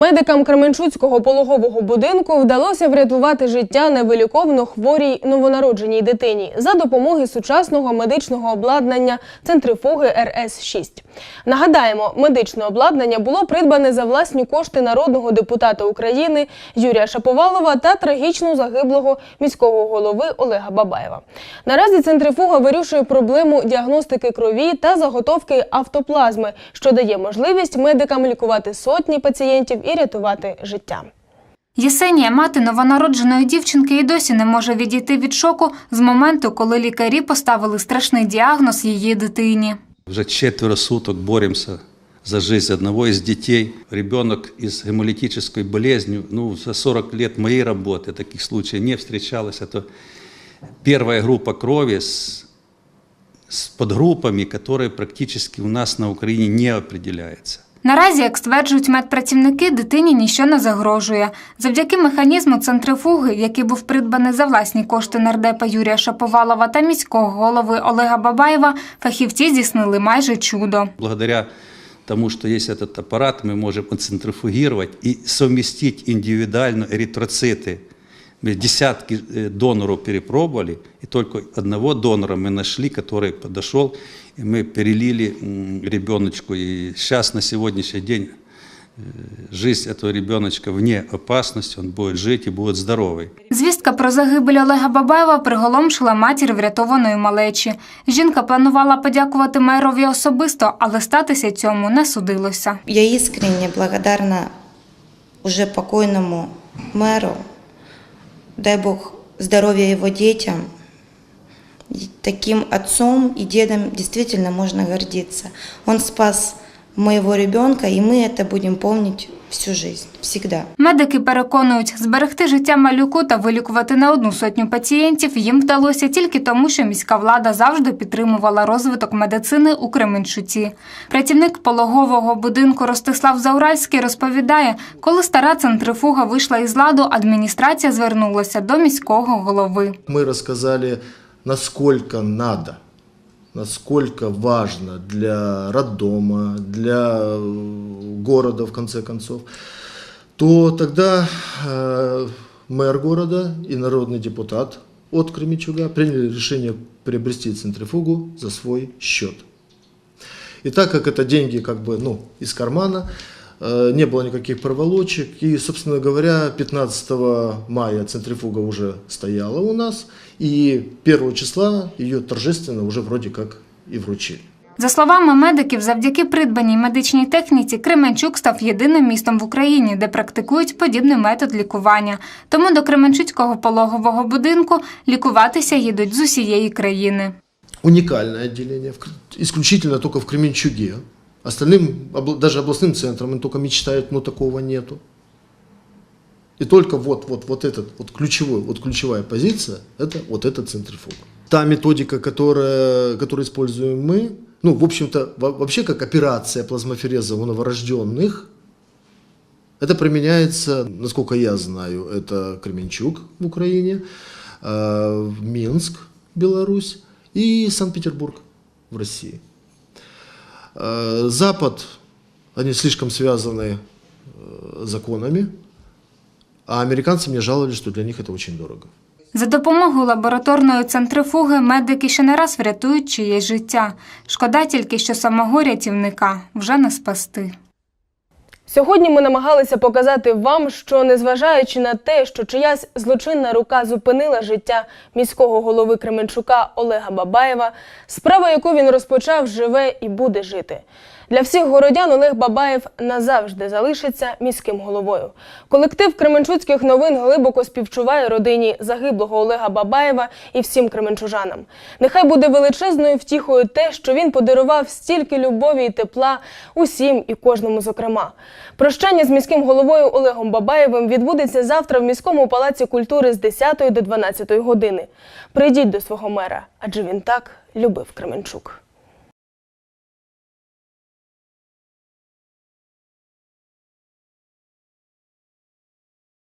Медикам Кременчуцького пологового будинку вдалося врятувати життя невиліковно хворій новонародженій дитині за допомоги сучасного медичного обладнання центрифуги РС-6. Нагадаємо, медичне обладнання було придбане за власні кошти народного депутата України Юрія Шаповалова та трагічно загиблого міського голови Олега Бабаєва. Наразі центрифуга вирішує проблему діагностики крові та заготовки автоплазми, що дає можливість медикам лікувати сотні пацієнтів і рятувати життя. Єсенія, мати новонародженої дівчинки, і досі не може відійти від шоку з моменту, коли лікарі поставили страшний діагноз її дитині. Уже четверо суток боремся за жизнь одного из детей. Ребенок с гемолитической болезнью, ну, за 40 лет моей работы таких случаев не встречалось. Это первая группа крови с, с подгруппами, которые практически у нас на Украине не определяется. Наразі, як стверджують медпрацівники, дитині ніщо не загрожує. Завдяки механізму центрифуги, який був придбаний за власні кошти нардепа Юрія Шаповалова та міського голови Олега Бабаєва, фахівці здійснили майже чудо. Благодаря тому, что есть этот аппарат, мы можем центрифугировать и совместить индивидуально эритроциты. Мы десятки э, доноров перепробовали, и только одного донора мы нашли, который подошел, и мы перелили м, ребеночку. И сейчас, на сегодняшний день, э, жизнь этого ребеночка вне опасности, он будет жить и будет здоровый. Звістка про загибель Олега Бабаєва приголомшила матір врятованої малечі. Жінка планувала подякувати мерові особисто, але статися цьому не судилося. Я искренне благодарна уже покойному мэру. Дай Бог здоровья его детям. Таким отцом и дедом действительно можно гордиться. Он спас моего ребенка, и мы это будем помнить всю жизнь, всегда. Медики переконують, зберегти життя малюку та вилікувати не одну сотню пацієнтів їм вдалося тільки тому, що міська влада завжди підтримувала розвиток медицини у Кременчуці. Працівник пологового будинку Ростислав Зауральський розповідає, коли стара центрифуга вийшла із ладу, адміністрація звернулася до міського голови. Мы рассказали, насколько надо, насколько важно для роддома, для э, города, в конце концов, то тогда э, мэр города и народный депутат от Кременчуга приняли решение приобрести центрифугу за свой счет. И так как это деньги как бы ну, из кармана, не было никаких проволочек. И, собственно говоря, 15 мая центрифуга уже стояла у нас. И 1 числа ее торжественно уже вроде как и вручили. За словами медиків, завдяки придбаній медичній техніці Кременчук став єдиним містом в Україні, де практикують подібний метод лікування. Тому до Кременчуцького пологового будинку лікуватися їдуть з усієї країни. Уникальное отделение, в Кр- исключительно только в Кременчуге. Остальным, даже областным центрам, они только мечтают, но такого нету. И только вот, вот, вот этот, вот ключевой, вот ключевая позиция, это вот эта центрифуга. Та методика, которая, которую используем мы, ну, в общем-то, во- вообще как операция плазмофереза у новорожденных, это применяется, насколько я знаю, это Кременчуг в Украине, э, Минск, Беларусь и Санкт-Петербург в России. Э, Запад, они слишком связаны э, законами, а американцы мне жаловались, что для них это очень дорого. За допомогою лабораторної центрифуги медики ще не раз врятують чиєсь життя. Шкода тільки, що самого рятівника вже не спасти. Сьогодні ми намагалися показати вам, що незважаючи на те, що чиясь злочинна рука зупинила життя міського голови Кременчука Олега Бабаєва, справа, яку він розпочав, живе і буде жити. Для всіх городян Олег Бабаєв назавжди залишиться міським головою. Колектив Кременчуцьких новин глибоко співчуває родині загиблого Олега Бабаєва і всім кременчужанам. Нехай буде величезною втіхою те, що він подарував стільки любові і тепла усім і кожному зокрема. Прощання з міським головою Олегом Бабаєвим відбудеться завтра в міському палаці культури з 10 до 12 години. Прийдіть до свого мера, адже він так любив Кременчук.